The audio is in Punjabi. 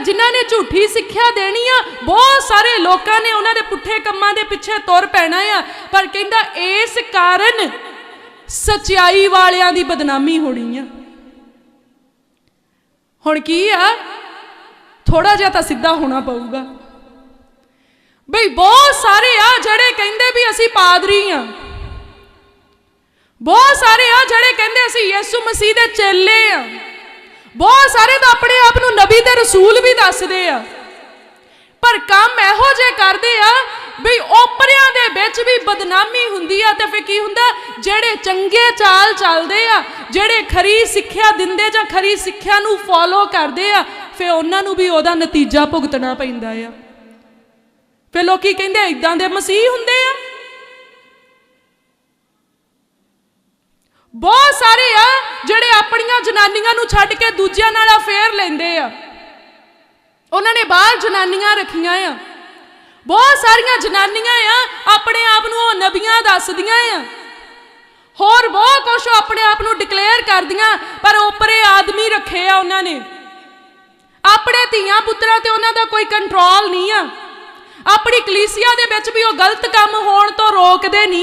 ਜਿਨ੍ਹਾਂ ਨੇ ਝੂਠੀ ਸਿੱਖਿਆ ਦੇਣੀ ਆ, ਬਹੁਤ ਸਾਰੇ ਲੋਕਾਂ ਨੇ ਉਹਨਾਂ ਦੇ ਪੁੱਠੇ ਕੰਮਾਂ ਦੇ ਪਿੱਛੇ ਤੁਰ ਪੈਣਾ ਆ। ਪਰ ਕਹਿੰਦਾ, ਇਸ ਕਾਰਨ ਸਚਾਈ ਵਾਲਿਆਂ ਦੀ ਬਦਨਾਮੀ ਹੋਣੀ ਆ। ਹੁਣ ਕੀ ਆ? ਥੋੜਾ ਜਿਹਾ ਤਾਂ ਸਿੱਧਾ ਹੋਣਾ ਪਊਗਾ। ਬਈ, ਬਹੁਤ ਸਾਰੇ ਆ ਜਿਹੜੇ ਕਹਿੰਦੇ ਵੀ ਅਸੀਂ ਪਾਦਰੀ ਆ। ਬਹੁਤ ਸਾਰੇ ਆ ਜਿਹੜੇ ਕਹਿੰਦੇ ਅਸੀਂ ਯਿਸੂ ਮਸੀਹ ਦੇ ਚੇਲੇ ਆ। ਬਹੁਤ ਸਾਰੇ ਤਾਂ ਆਪਣੇ ਨਬੀ ਤੇ ਰਸੂਲ ਵੀ ਦੱਸਦੇ ਆ। ਪਰ ਕੰਮ ਇਹੋ ਜੇ ਕਰਦੇ ਆ ਵੀ ਓਪਰਿਆਂ ਦੇ ਵਿੱਚ ਵੀ ਬਦਨਾਮੀ ਹੁੰਦੀ ਆ ਤੇ ਫਿਰ ਕੀ ਹੁੰਦਾ? ਜਿਹੜੇ ਚੰਗੇ ਚਾਲ ਚੱਲਦੇ ਆ, ਜਿਹੜੇ ਖਰੀ ਸਿੱਖਿਆ ਦਿੰਦੇ ਜਾਂ ਖਰੀ ਸਿੱਖਿਆ ਨੂੰ ਫੋਲੋ ਕਰਦੇ ਆ, ਫਿਰ ਉਹਨਾਂ ਨੂੰ ਵੀ ਉਹਦਾ ਨਤੀਜਾ ਭੁਗਤਣਾ ਪੈਂਦਾ ਆ। ਫਿਰ ਲੋਕੀ ਕਹਿੰਦੇ ਇਦਾਂ ਦੇ ਮਸੀਹ ਹੁੰਦੇ ਆ। ਬਹੁਤ ਸਾਰੇ ਆ ਜਿਹੜੇ ਆਪਣੇ ਜਨਾਨੀਆਂ ਨੂੰ ਛੱਡ ਕੇ ਦੂਜਿਆਂ ਨਾਲ ਅਫੇਅਰ ਲੈਂਦੇ ਆ। ਉਹਨਾਂ ਨੇ ਬਾਹਰ ਜਨਾਨੀਆਂ ਰੱਖੀਆਂ ਆ। ਬਹੁਤ ਸਾਰੀਆਂ ਜਨਾਨੀਆਂ ਆ, ਆਪਣੇ ਆਪ ਨੂੰ ਉਹ ਨਬੀਆਂ ਦੱਸਦੀਆਂ ਆ। ਹੋਰ ਬਹੁਤ ਕੁਝ ਆਪਣੇ ਆਪ ਨੂੰ ਡਿਕਲੇਅਰ ਕਰਦੀਆਂ, ਪਰ ਉੱਪਰੇ ਆਦਮੀ ਰੱਖੇ ਆ ਉਹਨਾਂ ਨੇ। ਆਪਣੇ ਧੀਆਂ ਪੁੱਤਰਾਂ ਤੇ ਉਹਨਾਂ ਦਾ ਕੋਈ ਕੰਟਰੋਲ ਨਹੀਂ ਆ। ਆਪਣੀ ਕਲੀਸਿਆ ਦੇ ਵਿੱਚ ਵੀ ਉਹ ਗਲਤ ਕੰਮ ਹੋਣ ਤੋਂ ਰੋਕਦੇ ਨਹੀਂ।